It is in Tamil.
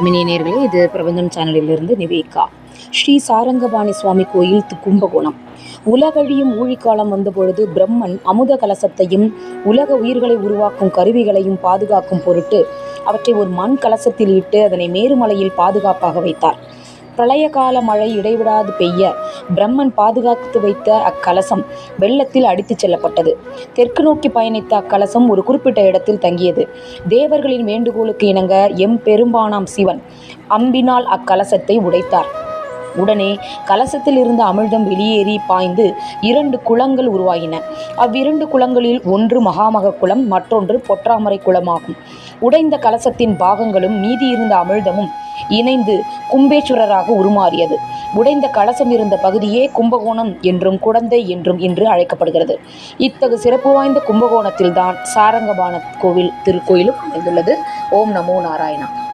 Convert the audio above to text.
வணக்கம் இது பிரபஞ்சம் சேனலிலிருந்து நிவேகா. ஸ்ரீ சாரங்கபாணி சுவாமி கோயில் கும்பகோணம். உலகழியும் ஊழிக்காலம் வந்தபொழுது பிரம்மன் அமுத கலசத்தையும் உலக உயிர்களை உருவாக்கும் கருவிகளையும் பாதுகாக்கும் பொருட்டு அவற்றை ஒரு மண் கலசத்தில் இட்டு அதனை மேருமலையில் பாதுகாப்பாக வைத்தார். பிரளய கால மழை இடைவிடாது பெய்ய பிரம்மன் பாதுகாத்து வைத்த அக்கலசம் வெள்ளத்தில் அடித்துச் செல்லப்பட்டது. தெற்கு நோக்கி பயணித்த அக்கலசம் ஒரு குறிப்பிட்ட இடத்தில் தங்கியது. தேவர்களின் வேண்டுகோளுக்கு இணங்க எம் பெரும்பானாம் சிவன் அம்பினால் அக்கலசத்தை உடைத்தார். உடனே கலசத்தில் இருந்த அமிழ்தம் வெளியேறி பாய்ந்து இரண்டு குளங்கள் உருவாகின அவ்விரண்டு குளங்களில் ஒன்று மகாமக குளம் மற்றொன்று பொற்றாமரை குளமாகும். உடைந்த கலசத்தின் பாகங்களும் மீதி இருந்த அமிழ்தமும் இணைந்து கும்பேஸ்வரராக உருமாறியது. உடைந்த கலசம் இருந்த பகுதியே கும்பகோணம் என்றும் குடந்தை என்றும் இன்று அழைக்கப்படுகிறது. இத்தகு சிறப்பு வாய்ந்த கும்பகோணத்தில்தான் சாரங்கபாண கோவில் திருக்கோயிலும் அமைந்துள்ளது. ஓம் நமோ நாராயணா.